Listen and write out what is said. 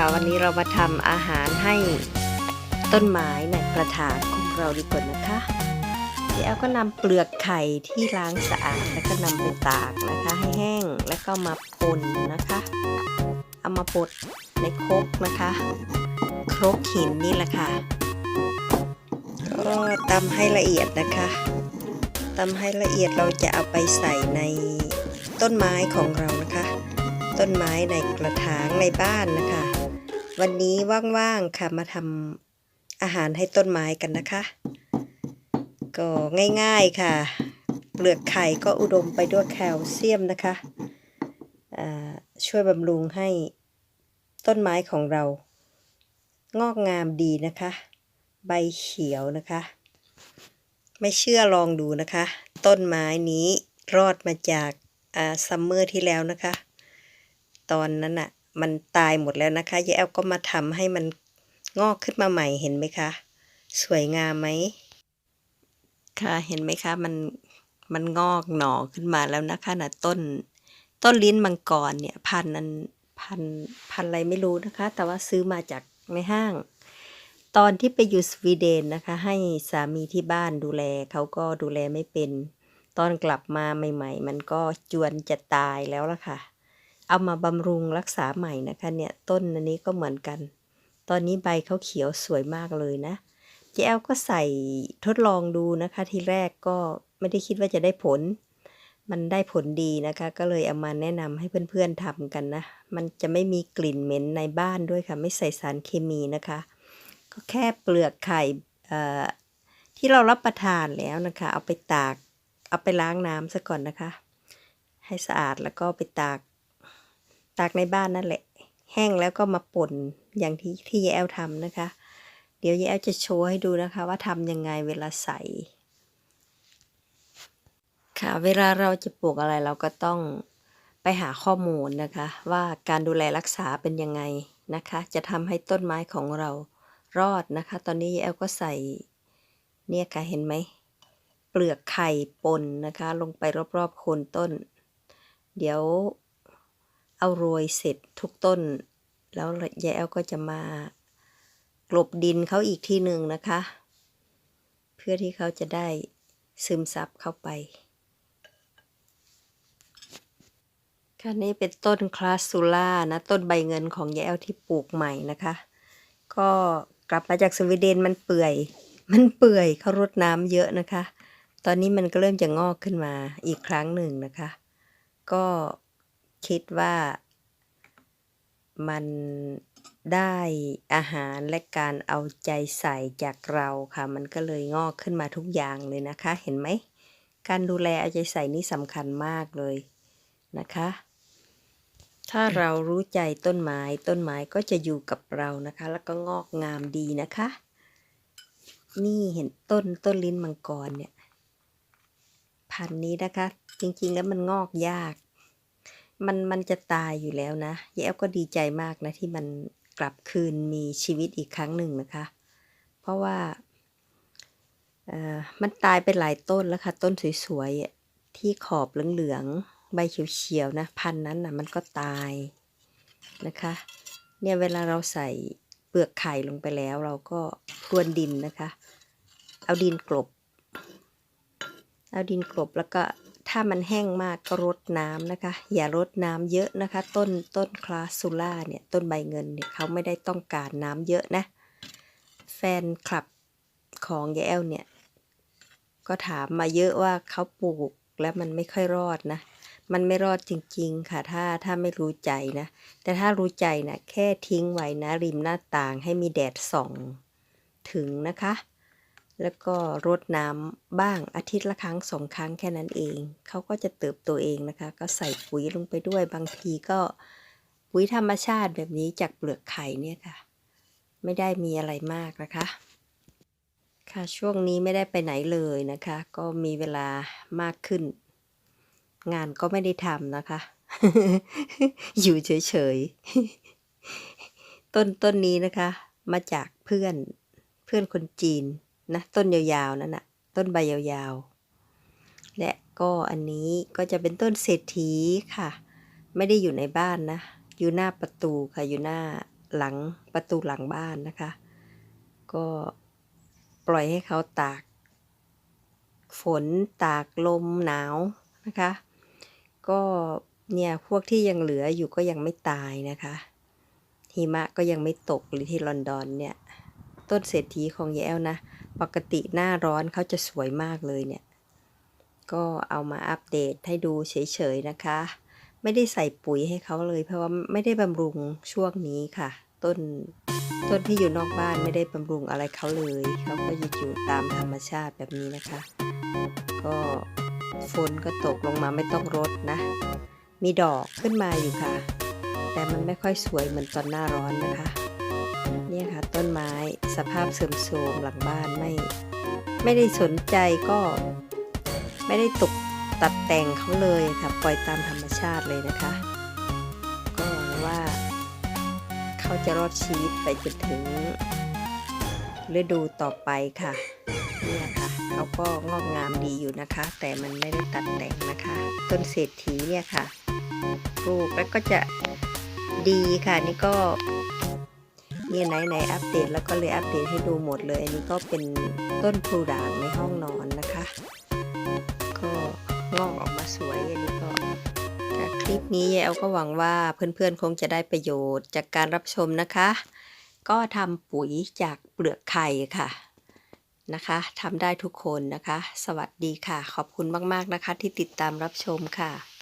ค่ะวันนี้เรามาทำอาหารให้ต้นไม้ในกระถางของเราดีกว่านะคะเดี๋ยวก็นำเปลือกไข่ที่ล้างสะอาดแล้วก็นำไปตากนะคะให้แห้งแล้วก็มาป่นนะคะ เอามาบดในครกนะคะครกหินนี่แหละค่ะก็ตำให้ละเอียดนะคะตำให้ละเอียดเราจะเอาไปใส่ในต้นไม้ของเรานะคะ ต้นไม้ในกระถางในบ้านนะคะ วันนี้ว่างๆค่ะมาทำอาหารให้ต้นไม้กันนะคะ ก็ง่ายๆค่ะ เปลือกไข่ก็อุดมไปด้วยแคลเซียมนะคะอ่าช่วยบำรุงให้ต้นไม้ของเรา งอกงามดีนะคะ ใบเขียวนะคะ ไม่เชื่อลองดูนะคะ ต้นไม้นี้รอดมาจากอ่าซัมเมอร์ที่แล้วนะคะ ตอนนั้นอะ มันตายหมดแล้วนะคะยายแอลก็มาทำให้มันงอกขึ้นมาใหม่เห็นไหมคะ สวยงามไหมค่ะเห็นไหมคะมันมันงอกหน่อขึ้นมาแล้วนะคะนะต้น ต้นลิ้นมังกรเนี่ยพันนั้นพันพันอะไรไม่รู้นะคะ แต่ว่าซื้อมาจากในห้าง ตอนที่ไปอยู่สวีเดนนะคะ ให้สามีที่บ้านดูแลเขาก็ดูแลไม่เป็น ตอนกลับมาใหม่ ๆ มันก็จวนจะตายแล้วล่ะค่ะ เอามาบำรุงรักษาใหม่นะคะเนี่ยต้นอันนี้ก็เหมือนกัน ตอนนี้ใบเขาเขียวสวยมากเลยนะเจแอลก็ใส่ทดลองดูนะคะ ทีแรกก็ไม่ได้คิดว่าจะได้ผล มันได้ผลดีนะคะ ก็เลยเอามาแนะนำให้เพื่อนๆทำกันนะ มันจะไม่มีกลิ่นเหม็นในบ้านด้วยค่ะ ไม่ใส่สารเคมีนะคะ ก็แค่เปลือกไข่ที่เรารับประทานแล้วนะคะ เอาไปตาก เอาไปล้างน้ำซะก่อนนะคะ ให้สะอาดแล้วก็ไปตาก ตากในบ้านนั่นแหละ แห้งแล้วก็มาป่นอย่างที่ที่ยายแอลทำนะคะ เดี๋ยวยายแอลจะโชว์ให้ดูนะคะ ว่าทำยังไงเวลาใส่ ค่ะเวลาเราจะปลูกอะไรเราก็ต้องไปหาข้อมูลนะคะ ว่าการดูแลรักษาเป็นยังไงนะคะ จะทำให้ต้นไม้ของเรารอดนะคะ ตอนนี้ยายแอลก็ใส่เนี่ยค่ะเห็นไหมเปลือกไข่ป่นนะคะ ลงไปรอบๆโคนต้น เดี๋ยว เอาโรยเสร็จทุกต้น แล้วยายแอลก็จะมากลบดินเขาอีกทีหนึ่งนะคะ เพื่อที่เขาจะได้ซึมซับเข้าไปค่ะนี่เป็นต้นคลาสซูล่านะต้นใบเงินของยายแอลที่ปลูกใหม่นะคะ ก็กลับมาจากสวีเดนมันเปื่อย มันเปื่อยเขารดน้ำเยอะนะคะ ตอนนี้มันก็เริ่มจะงอกขึ้นมาอีกครั้งหนึ่งนะคะ ก็ คิดว่ามันได้อาหารและการเอาใจใส่จากเราค่ะ มันก็เลยงอกขึ้นมาทุกอย่างเลยนะคะ เห็นไหม การดูแลเอาใจใส่นี่สำคัญมากเลยนะคะ ถ้าเรารู้ใจต้นไม้ ต้นไม้ก็จะอยู่กับเรานะคะ แล้วก็งอกงามดีนะคะ นี่เห็นต้นต้นลิ้นมังกรเนี่ย พันนี้นะคะ จริงๆแล้วมันงอกยาก มันมันจะตายอยู่แล้วนะยายแอฟก็ดีใจมากนะที่มันกลับคืนมีชีวิตอีกครั้งหนึ่งนะคะ เพราะว่าเอ่อมันตายไปหลายต้นแล้วค่ะ ต้นสวยๆ ที่ขอบเหลืองๆ ใบเขียวๆ นะ พันนั้นนะมันก็ตายนะคะ เนี่ยเวลาเราใส่เปลือกไข่ลงไปแล้วเราก็พรวนดินนะคะ เอาดินกลบ เอาดินกลบแล้วก็ ถ้ามันแห้งมากก็รดน้ำนะคะ อย่ารดน้ำเยอะนะคะ ต้นต้นคลาสซูล่าเนี่ยต้นใบเงินเนี่ยเขาไม่ได้ต้องการน้ำเยอะนะ แฟนคลับของยายแอลเนี่ย ก็ถามมาเยอะว่าเขาปลูกแล้วมันไม่ค่อยรอดนะ มันไม่รอดจริงๆค่ะ ถ้าถ้าไม่รู้ใจนะ แต่ถ้ารู้ใจนะแค่ทิ้งไว้นะริมหน้าต่างให้มีแดดส่อง ถึงนะคะ แล้วก็รดน้ำบ้างอาทิตย์ละครั้งสองครั้งแค่นั้นเอง เขาก็จะเติบโตเองนะคะ ก็ใส่ปุ๋ยลงไปด้วยบางทีก็ปุ๋ยธรรมชาติแบบนี้จากเปลือกไข่เนี่ยค่ะ ไม่ได้มีอะไรมากนะคะ ค่ะช่วงนี้ไม่ได้ไปไหนเลยนะคะ ก็มีเวลามากขึ้น งานก็ไม่ได้ทำนะคะ อยู่เฉยๆ ต้นต้นนี้นะคะ มาจากเพื่อนเพื่อนคนจีน นะต้นยาวๆนั่นน่ะต้นใบยาวๆ และก็อันนี้ก็จะเป็นต้นเศรษฐีค่ะ ไม่ได้อยู่ในบ้านนะ อยู่หน้าประตูค่ะอยู่หน้าหลังประตูหลังบ้านนะคะ ก็ปล่อยให้เขาตาก ฝนตากลมหนาวนะคะ ก็เนี่ยพวกที่ยังเหลืออยู่ก็ยังไม่ตายนะคะหิมะก็ยังไม่ตกเลยที่ลอนดอนเนี่ย ต้นเศรษฐีของยายแอลนะ ปกติหน้าร้อนเขาจะสวยมากเลยเนี่ย ก็เอามาอัปเดตให้ดูเฉยๆนะคะ ไม่ได้ใส่ปุ๋ยให้เขาเลย เพราะว่าไม่ได้บำรุงช่วงนี้ค่ะ ต้นต้นที่อยู่นอกบ้านไม่ได้บำรุงอะไรเขาเลยเขาก็จะอยู่ตามธรรมชาติแบบนี้นะคะ ก็ฝนก็ตกลงมาไม่ต้องรดนะ มีดอกขึ้นมาอยู่ค่ะ แต่มันไม่ค่อยสวยเหมือนตอนหน้าร้อนนะคะ เนี่ยค่ะต้นไม้ สภาพเสื่อมโทรมหลังบ้านไม่ไม่ได้สนใจก็ไม่ได้ตกตัดแต่งเขาเลยค่ะปล่อยตามธรรมชาติเลยนะคะ ก็หวังว่าเขาจะรอดชีวิตไปจนถึงฤดูต่อไปค่ะเนี่ยค่ะเขาก็งอกงามดีอยู่นะคะ แต่มันไม่ได้ตัดแต่งนะคะ ต้นเศรษฐีเนี่ยค่ะปลูกแล้วก็จะดีค่ะนี่ก็ นี่ไหนไหนอัปเดตแล้วก็เลยอัปเดตให้ดูหมดเลย อันนี้ก็เป็นต้นพลูด่างในห้องนอนนะคะ ก็งอกออกมาสวยอันนี้ก็คลิปนี้ยายแอลก็หวังว่าเพื่อนๆคงจะได้ประโยชน์จากการรับชมนะคะ ก็ทำปุ๋ยจากเปลือกไข่ค่ะนะคะทำได้ทุกคนนะคะ สวัสดีค่ะ ขอบคุณมากๆนะคะที่ติดตามรับชมค่ะ